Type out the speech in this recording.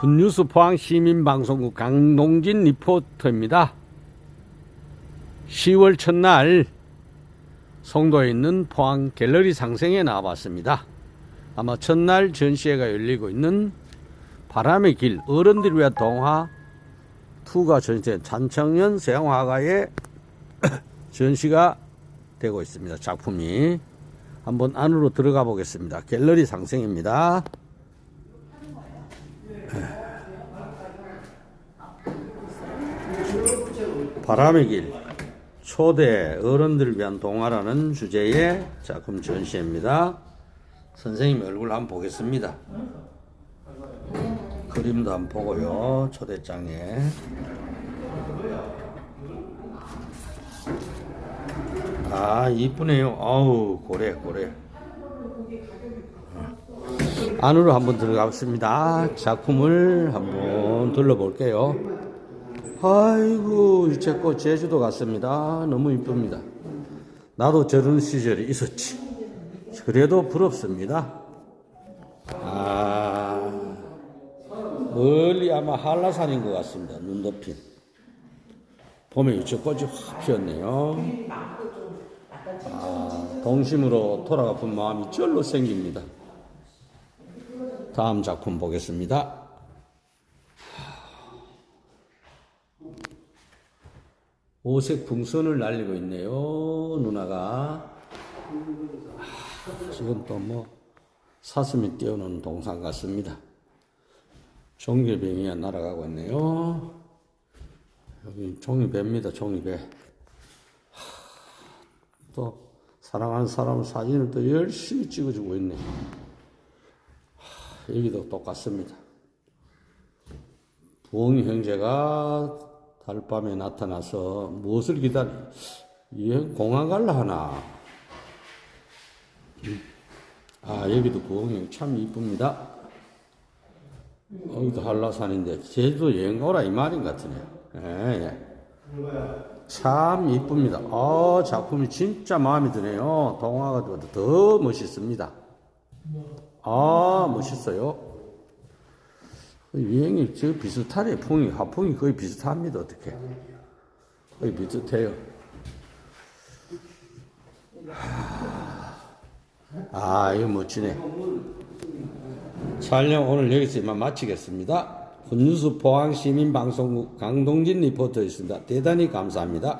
굿뉴스 포항 시민방송국 강동진 리포터입니다. 10월 첫날 송도에 있는 포항 갤러리 상생에 나와봤습니다. 아마 첫날 전시회가 열리고 있는 바람의 길 어른들 위한 동화 2가 전시된 잔청년 세영화가의 전시가 되고 있습니다. 작품이 한번 안으로 들어가 보겠습니다. 갤러리 상생입니다. 바람의 길 초대 어른들을 위한 동화라는 주제의 작품 전시입니다. 선생님 얼굴 한번 보겠습니다. 그림도 한번 보고요. 초대장에. 아, 이쁘네요. 아우, 고래, 고래. 안으로 한번 들어가겠습니다. 작품을 한번 둘러볼게요. 아이고, 제꽃 제주도 갔습니다. 너무 이쁩니다. 나도 저런 시절이 있었지. 그래도 부럽습니다. 아, 멀리 아마 한라산인 것 같습니다. 눈 덮인. 봄에 유채꽃이 확 피었네요. 아, 동심으로 돌아가픈 마음이 절로 생깁니다. 다음 작품 보겠습니다. 오색 풍선을 날리고 있네요. 누나가. 아, 지금 또 뭐 사슴이 뛰어노는 동상 같습니다. 종개병이가 날아가고 있네요. 여기 종이배입니다. 종이배. 하, 또 사랑하는 사람 사진을 또 열심히 찍어주고 있네. 하, 여기도 똑같습니다. 부엉이 형제가 달밤에 나타나서 무엇을 기다리? 얘 공항 갈라 하나? 아 여기도 부엉이 참 이쁩니다. 여기도 한라산인데 제주도 여행 오라 이 말인 것 같으네요. 예, 예. 참 이쁩니다. 아 작품이 진짜 마음에 드네요. 동화가 더 멋있습니다. 아 멋있어요. 유행이 저 비슷하네. 풍이 화풍이 거의 비슷합니다. 어떻게. 거의 비슷해요. 아 이거 멋지네. 촬영 오늘 여기서 이만 마치겠습니다. 군뉴스 포항시민방송국 강동진 리포터였습니다. 대단히 감사합니다